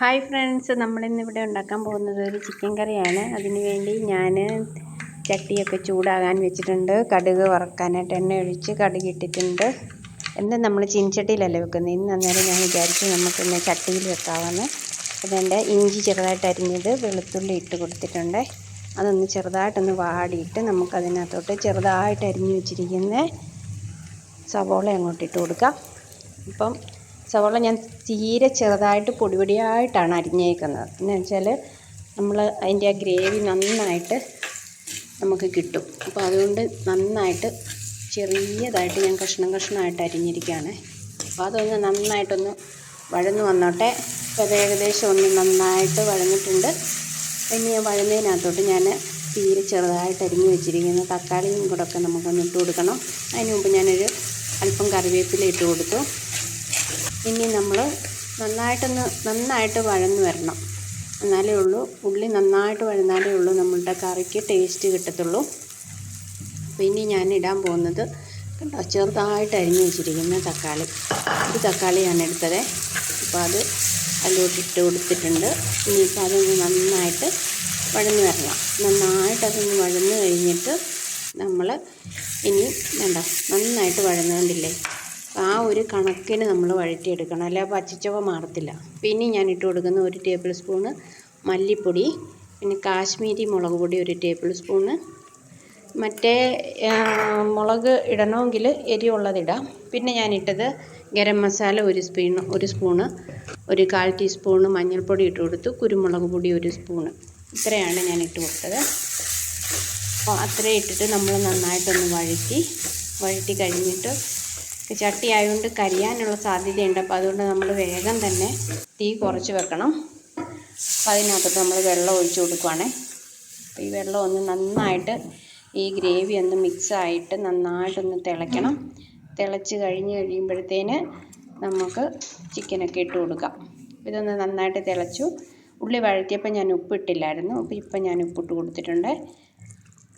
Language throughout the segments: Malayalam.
ഹായ് ഫ്രണ്ട്സ് നമ്മളിന്ന് ഇവിടെ ഉണ്ടാക്കാൻ പോകുന്നത് ഒരു ചിക്കൻ കറിയാണ്. അതിനുവേണ്ടി ഞാൻ ചട്ടിയൊക്കെ ചൂടാകാൻ വെച്ചിട്ടുണ്ട്. കടുക് വറക്കാനായിട്ട് എണ്ണ ഒഴിച്ച് കടുക് ഇട്ടിട്ടുണ്ട്. എന്താ നമ്മൾ ചിൻചട്ടിയിലല്ലേ വെക്കുന്നത്? ഇന്ന് അന്നേരം ഞാൻ വിചാരിച്ചു നമുക്കിന്ന് ചട്ടിയിൽ വെക്കാമെന്ന്. അതുകൊണ്ട് ഇഞ്ചി ചെറുതായിട്ട് അരിഞ്ഞത് വെളുത്തുള്ളി ഇട്ട് കൊടുത്തിട്ടുണ്ട്. അതൊന്ന് ചെറുതായിട്ടൊന്ന് വാടിയിട്ട് നമുക്കതിനകത്തോട്ട് ചെറുതായിട്ട് അരിഞ്ഞു വെച്ചിരിക്കുന്ന സവോള അങ്ങോട്ട് ഇട്ട് കൊടുക്കാം. ഇപ്പം സവോള ഞാൻ തീരെ ചെറുതായിട്ട് പൊടി പൊടിയായിട്ടാണ് അരിഞ്ഞേക്കുന്നത്. എന്ന് വെച്ചാൽ നമ്മൾ അതിന്റെ ആ ഗ്രേവി നന്നായിട്ട് നമുക്ക് കിട്ടും. അപ്പോൾ അതുകൊണ്ട് നന്നായിട്ട് ചെറിയതായിട്ട് ഞാൻ കഷ്ണം കഷ്ണമായിട്ട് അരിഞ്ഞിരിക്കുകയാണ്. അപ്പോൾ അതൊന്ന് നന്നായിട്ടൊന്ന് വഴന്ന് വന്നോട്ടെ. അപ്പോൾ അത് ഏകദേശം ഒന്ന് നന്നായിട്ട് വഴന്നിട്ടുണ്ട്. ഇനി വഴന്നതിനകത്തോട്ട് ഞാൻ തീരെ ചെറുതായിട്ട് അരിഞ്ഞു വെച്ചിരിക്കുന്ന തക്കാളിയും കൂടെ ഒക്കെ നമുക്കൊന്ന് ഇട്ട് കൊടുക്കണം. അതിന് മുമ്പ് ഞാനൊരു അല്പം കറിവേപ്പില ഇട്ട് കൊടുത്തു. ഇനി നമ്മൾ നന്നായിട്ടൊന്ന് നന്നായിട്ട് വഴന്ന് വരണം. എന്നാലേ ഉള്ളൂ. ഉള്ളി നന്നായിട്ട് വഴന്നാലേ ഉള്ളൂ. നമ്മളുടെ കറിക്ക് ടേസ്റ്റ് കിട്ടത്തുള്ളൂ. അപ്പോൾ ഇനി ഞാൻ ഇടാൻ പോകുന്നത് കണ്ടോ? ചെറുതായിട്ട് അരിഞ്ഞ് വെച്ചിരിക്കുന്ന തക്കാളി. ഒരു തക്കാളി ഞാൻ എടുത്തത്. അപ്പോൾ അത് അതിലോട്ട് ഇട്ട് കൊടുത്തിട്ടുണ്ട്. ഇനിയിപ്പോൾ അതൊന്ന് നന്നായിട്ട് വഴന്ന് വരണം. നന്നായിട്ട് അതൊന്ന് വഴന്ന് കഴിഞ്ഞിട്ട് നമ്മൾ ഇനി വേണ്ട നന്നായിട്ട് വഴന്നുകൊണ്ടില്ലേ ആ ഒരു കണക്കിന് നമ്മൾ വഴറ്റിയെടുക്കണം. അല്ലെ പച്ചച്ചവ മാറത്തില്ല. പിന്നെ ഞാൻ ഇട്ട് കൊടുക്കുന്ന ഒരു ടേബിൾ സ്പൂണ് മല്ലിപ്പൊടി പിന്നെ കാശ്മീരി മുളക് പൊടി ഒരു ടേബിൾ സ്പൂണ് മറ്റേ മുളക് ഇടണമെങ്കിൽ എരിവുള്ളതിടാം പിന്നെ ഞാനിട്ടത് ഗരം മസാല ഒരു സ്പീൺ ഒരു സ്പൂണ് ഒരു കാൽ ടീസ്പൂണ് മഞ്ഞൾപ്പൊടി ഇട്ട് കൊടുത്തു കുരുമുളക് പൊടി ഒരു സ്പൂണ് ഇത്രയാണ് ഞാൻ ഇട്ട് കൊടുത്തത്. അപ്പോൾ അത്രയും ഇട്ടിട്ട് നമ്മൾ നന്നായിട്ടൊന്ന് വഴറ്റി വഴറ്റി കഴിഞ്ഞിട്ട് ചട്ടി ആയതുകൊണ്ട് കരിയാനുള്ള സാധ്യതയുണ്ട്. അപ്പോൾ അതുകൊണ്ട് നമ്മൾ വേഗം തന്നെ തീ കുറച്ച് വെക്കണം. അപ്പോൾ അതിനകത്തോട്ട് നമ്മൾ വെള്ളം ഒഴിച്ചു കൊടുക്കുവാണേ. അപ്പോൾ ഈ വെള്ളം ഒന്ന് നന്നായിട്ട് ഈ ഗ്രേവി ഒന്ന് മിക്സായിട്ട് നന്നായിട്ടൊന്ന് തിളയ്ക്കണം. തിളച്ച് കഴിഞ്ഞ് കഴിയുമ്പോഴത്തേന് നമുക്ക് ചിക്കനൊക്കെ ഇട്ട് കൊടുക്കാം. ഇതൊന്ന് നന്നായിട്ട് തിളച്ചു. ഉള്ളി വഴറ്റിയപ്പോൾ ഞാൻ ഉപ്പിട്ടില്ലായിരുന്നു. അപ്പോൾ ഇപ്പം ഞാൻ ഉപ്പിട്ട് കൊടുത്തിട്ടുണ്ട്.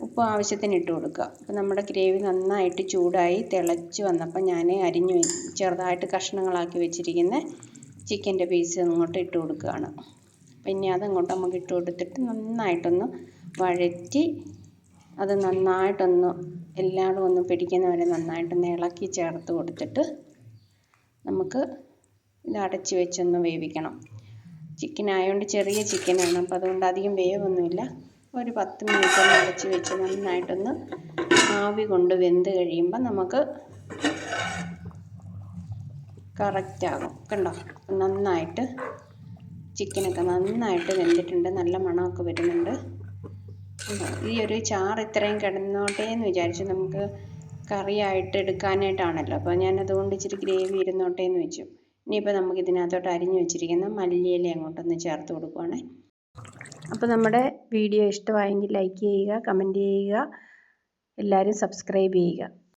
ഉപ്പ് ആവശ്യത്തിന് ഇട്ട് കൊടുക്കുക. അപ്പോൾ നമ്മുടെ ഗ്രേവി നന്നായിട്ട് ചൂടായി തിളച്ച് വന്നപ്പോൾ ഞാൻ അരിഞ്ഞു ചെറുതായിട്ട് കഷ്ണങ്ങളാക്കി വെച്ചിരിക്കുന്ന ചിക്കന്റെ പീസ് അങ്ങോട്ട് ഇട്ട് കൊടുക്കുകയാണ്. പിന്നെ അതങ്ങോട്ട് നമുക്ക് ഇട്ട് കൊടുത്തിട്ട് നന്നായിട്ടൊന്ന് വഴറ്റി അത് നന്നായിട്ടൊന്ന് എല്ലായിടും ഒന്ന് പിടിക്കുന്ന വരെ നന്നായിട്ടൊന്ന് ഇളക്കി ചേർത്ത് കൊടുത്തിട്ട് നമുക്ക് ഇത് അടച്ച് വെച്ചൊന്ന് വേവിക്കണം. ചിക്കൻ ആയതുകൊണ്ട് ചെറിയ ചിക്കനാണ്. അപ്പോൾ അതുകൊണ്ട് അധികം വേവൊന്നുമില്ല. ഒരു പത്ത് മിനിറ്റ് അടച്ച് വെച്ച് നന്നായിട്ടൊന്ന് ആവി കൊണ്ട് വെന്ത് കഴിയുമ്പോൾ നമുക്ക് കറക്റ്റാകും കണ്ടോ? നന്നായിട്ട് ചിക്കനൊക്കെ നന്നായിട്ട് വെന്തിട്ടുണ്ട്. നല്ല മണമൊക്കെ വരുന്നുണ്ട്. ഈ ഒരു ചാറ് ഇത്രയും കിടന്നോട്ടെ എന്ന് വിചാരിച്ചു നമുക്ക് കറിയായിട്ട് എടുക്കാനായിട്ടാണല്ലോ. അപ്പോൾ ഞാൻ അതുകൊണ്ട് ഇച്ചിരി ഗ്രേവി ഇരുന്നോട്ടെ എന്ന് വെച്ചു. ഇനിയിപ്പോൾ നമുക്ക് ഇതിനകത്തോട്ട് അരിഞ്ഞു വെച്ചിരിക്കുന്ന മല്ലിയില അങ്ങോട്ടൊന്ന് ചേർത്ത് കൊടുക്കുവാണേ. അപ്പോൾ നമ്മുടെ വീഡിയോ ഇഷ്ടമായെങ്കിൽ ലൈക്ക് ചെയ്യുക കമന്റ് ചെയ്യുക എല്ലാവരും സബ്സ്ക്രൈബ് ചെയ്യുക.